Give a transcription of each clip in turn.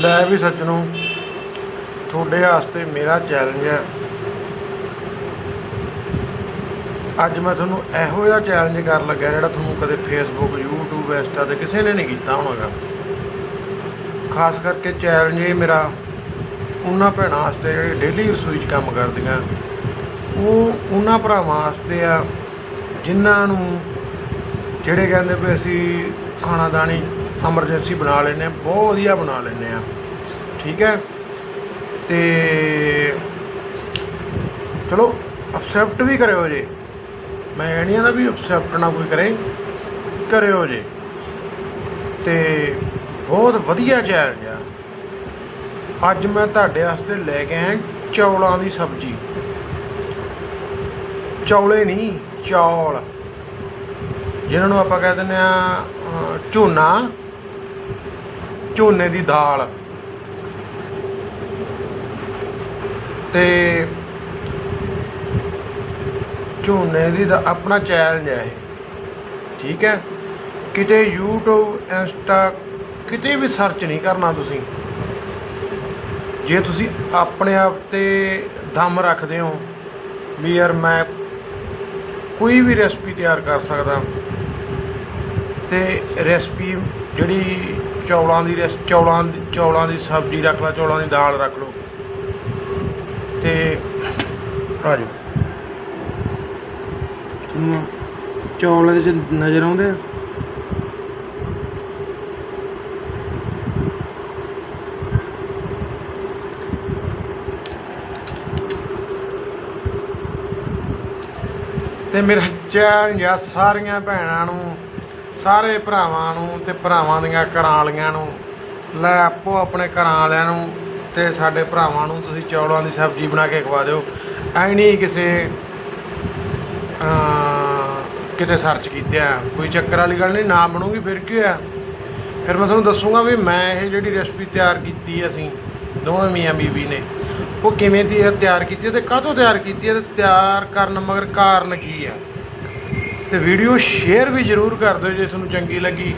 ਲੈ ਵੀ ਸੱਜਣੋ, ਤੁਹਾਡੇ ਵਾਸਤੇ ਮੇਰਾ ਚੈਲੰਜ ਹੈ। ਅੱਜ ਮੈਂ ਤੁਹਾਨੂੰ ਇਹੋ ਜਿਹਾ ਚੈਲੰਜ ਕਰਨ ਲੱਗਾ ਜਿਹੜਾ ਤੁਹਾਨੂੰ ਕਦੇ ਫੇਸਬੁੱਕ YouTube ਇੰਸਟਾ ਤੇ ਕਿਸੇ ਨੇ ਨਹੀਂ ਕੀਤਾ ਹੋਣਾਗਾ। ਖਾਸ ਕਰਕੇ ਚੈਲੰਜ ਇਹ ਮੇਰਾ, ਉਹਨਾਂ ਭੈਣਾਂ ਵਾਸਤੇ ਜਿਹੜੇ ਡੇਲੀ ਰਸੋਈ 'ਚ ਕੰਮ ਕਰਦੀਆਂ। ਉਹ ਉਹਨਾਂ ਭਰਾਵਾਂ ਵਾਸਤੇ ਆ, ਜਿਨ੍ਹਾਂ ਨੂੰ ਜਿਹੜੇ ਕਹਿੰਦੇ ਵੀ ਅਸੀਂ ਖਾਣਾ ਦਾਣੀ ਐਮਰਜੈਂਸੀ ਬਣਾ ਲੈਂਦੇ ਹਾਂ, ਬਹੁਤ ਵਧੀਆ ਬਣਾ ਲੈਂਦੇ ਆ ਠੀਕ ਹੈ? ਤੇ ਚਲੋ ਅਕਸੈਪਟ ਵੀ ਕਰਿਓ ਜੇ। ਮੈਂ ਇਹ ਨਹੀਂ ਆਂਦਾ ਵੀ ਅਕਸੈਪਟ ਨਾ ਕੋਈ ਕਰੇ, ਕਰਿਓ ਜੇ। ਤੇ ਬਹੁਤ ਵਧੀਆ ਚੈਲੰਜ ਆ। ਅੱਜ ਮੈਂ ਤੁਹਾਡੇ ਵਾਸਤੇ ਲੈ ਕੇ ਆਇਆ ਚੌਲਾਂ ਦੀ ਸਬਜ਼ੀ। ਚੌਲੇ ਨਹੀਂ ਚੌਲ। ਜਿਨ੍ਹਾਂ ਨੂੰ ਆਪਾਂ ਕਹਿ ਦਿੰਦੇ ਆ ਝੋਨਾ। ਝੋਨੇ ਦੀ ਦਾਲ। ਤੇ ਝੋਨੇ ਦੀ ਦਾ ਆਪਣਾ ਚੈਲੰਜ ਹੈ ਇਹ। ਠੀਕ ਹੈ? ਕਿਤੇ YouTube ਇੰਸਟਾ ਕਿਤੇ ਵੀ ਸਰਚ ਨਹੀਂ ਕਰਨਾ ਤੁਸੀਂ। ਜੇ ਤੁਸੀਂ ਆਪਣੇ ਆਪ ਤੇ ਦਮ ਰੱਖਦੇ ਹੋ, ਵੀ ਯਾਰ ਮੈਂ ਕੋਈ ਵੀ ਰੈਸਪੀ ਤਿਆਰ ਕਰ ਸਕਦਾ। ਤੇ ਰੈਸਪੀ ਜਿਹੜੀ ਚੌਲਾਂ ਦੀ ਰੈਸ ਚੌਲਾਂ ਦੀ ਚੌਲਾਂ ਦੀ ਸਬਜ਼ੀ ਰੱਖ ਲਾ ਚੌਲਾਂ ਦੀ ਦਾਲ ਰੱਖ ਲਓ। ਤੇ ਆ ਤੁਹਾਨੂੰ ਚੌਲ ਇਹਦੇ ਚ ਨਜ਼ਰ ਆਉਂਦੇ ਆ? ਤੇ ਮੇਰਾ ਚੈਲੰਜ ਆ ਸਾਰੀਆਂ ਭੈਣਾਂ ਨੂੰ ਸਾਰੇ ਭਰਾਵਾਂ ਨੂੰ ਤੇ ਭਰਾਵਾਂ ਦੀਆਂ ਘਰਾਂ ਵਾਲੀਆਂ ਨੂੰ, ਲੈ ਆਪੋ ਆਪਣੇ ਘਰਾਂ ਵਾਲਿਆਂ ਨੂੰ ਤੇ ਸਾਡੇ ਭਰਾਵਾਂ ਨੂੰ ਤੁਸੀਂ ਚੌਲਾਂ ਦੀ ਸਬਜ਼ੀ ਬਣਾ ਕੇ ਖਵਾ ਦਿਓ। ਐ ਨਹੀਂ ਕਿਸੇ ਕਿਤੇ ਸਰਚ ਕੀਤਾ ਕੋਈ ਚੱਕਰ ਵਾਲੀ ਗੱਲ ਨਹੀਂ, ਨਾ ਬਣੂਗੀ, ਫਿਰ ਕੀ ਹੋਇਆ? ਫਿਰ ਮੈਂ ਤੁਹਾਨੂੰ ਦੱਸੂਗਾ ਵੀ ਮੈਂ ਇਹ ਜਿਹੜੀ ਰੈਸਪੀ ਤਿਆਰ ਕੀਤੀ ਅਸੀਂ, ਦੋਵੇਂ ਮੀਆਂ ਬੀਬੀ ਨੇ, ਉਹ ਕਿਵੇਂ ਦੀ ਤਿਆਰ ਕੀਤੀ ਹੈ ਤੇ ਕਾਹਤੋਂ ਤਿਆਰ ਕੀਤੀ ਹੈ ਤੇ ਤਿਆਰ ਕਰਨ ਮਗਰ ਕਾਰਨ ਕੀ ਆ? ਤੇ ਵੀਡੀਓ ਸ਼ੇਅਰ ਵੀ ਜ਼ਰੂਰ ਕਰ ਦਿਓ ਜੇ ਤੁਹਾਨੂੰ ਚੰਗੀ ਲੱਗੀ।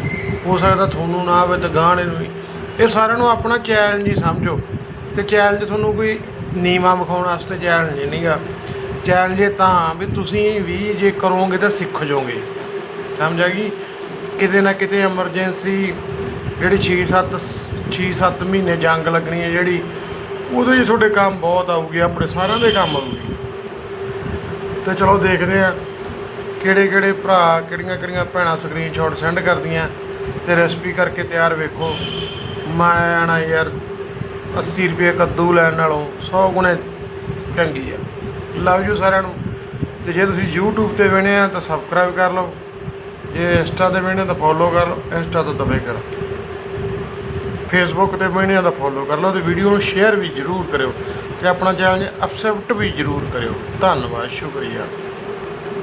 ਹੋ ਸਕਦਾ ਤੁਹਾਨੂੰ ਨਾ ਆਵੇ ਤਾਂ ਗਾਣੇ ਨੂੰ ਵੀ। ਇਹ ਸਾਰਿਆਂ ਨੂੰ ਆਪਣਾ ਚੈਲੰਜ ਹੀ ਸਮਝੋ। ਤੇ ਚੈਲੰਜ ਤੁਹਾਨੂੰ ਕੋਈ ਨੀਵਾ ਵਿਖਾਉਣ ਵਾਸਤੇ ਚੈਲੰਜ ਨਹੀਂਗਾ। ਚੈਲੰਜ ਇਹ ਤਾਂ ਵੀ ਤੁਸੀਂ ਵੀ ਜੇ ਕਰੋਗੇ ਤਾਂ ਸਿੱਖ ਜਾਓਗੇ। ਸਮਝ ਆ ਗਈ? ਕਿਤੇ ਨਾ ਕਿਤੇ ਐਮਰਜੈਂਸੀ ਜਿਹੜੀ 6-7 6-7 ਮਹੀਨੇ ਜੰਗ ਲੱਗਣੀ ਹੈ ਜਿਹੜੀ ਉਹਦੇ 'ਚ ਤੁਹਾਡੇ ਕੰਮ ਬਹੁਤ ਆਊਗੀ, ਆਪਣੇ ਸਾਰਿਆਂ ਦੇ ਕੰਮ ਆਊਗੀ। ਤੇ ਚਲੋ ਦੇਖਦੇ ਆ। ਕਿਹੜੇ ਕਿਹੜੇ ਭਰਾ, ਕਿਹੜੀਆਂ ਕਿਹੜੀਆਂ ਭੈਣਾਂ ਸਕਰੀਨਸ਼ਾਟ ਸੈਂਡ ਕਰਦੀਆਂ, ਤੇ ਰੈਸਪੀ ਕਰਕੇ ਤਿਆਰ ਵੇਖੋ। ਮੈਂ ਆਣਾ ਯਾਰ 80 ਰੁਪਏ ਕੱਦੂ ਲੈਣ ਨਾਲੋਂ 100 ਗੁਣੇ ਚੰਗੀ ਆ। ਲਵ ਯੂ ਸਾਰਿਆਂ ਨੂੰ। ਤੇ ਜੇ ਤੁਸੀਂ YouTube ਤੇ ਵੇਣੇ ਆ ਤਾਂ ਸਬਸਕ੍ਰਾਈਬ ਕਰ ਲਓ। ਜੇ ਇੰਸਟਾ ਤੇ ਵੇਣੇ ਤਾਂ ਫੋਲੋ ਕਰ ਲਓ। ਇੰਸਟਾ ਤੋਂ ਦਬੇ ਕਰ। ਫੇਸਬੁੱਕ ਤੇ ਵੇਣੇ ਆ ਤਾਂ ਫੋਲੋ ਕਰ ਲਓ ਤੇ ਵੀਡੀਓ ਨੂੰ ਸ਼ੇਅਰ ਵੀ ਜ਼ਰੂਰ ਕਰਿਓ। ਤੇ ਆਪਣਾ ਚੈਨਲ ਅਕਸੈਪਟ ਵੀ ਜ਼ਰੂਰ ਕਰਿਓ। ਧੰਨਵਾਦ, ਸ਼ੁਕਰੀਆ।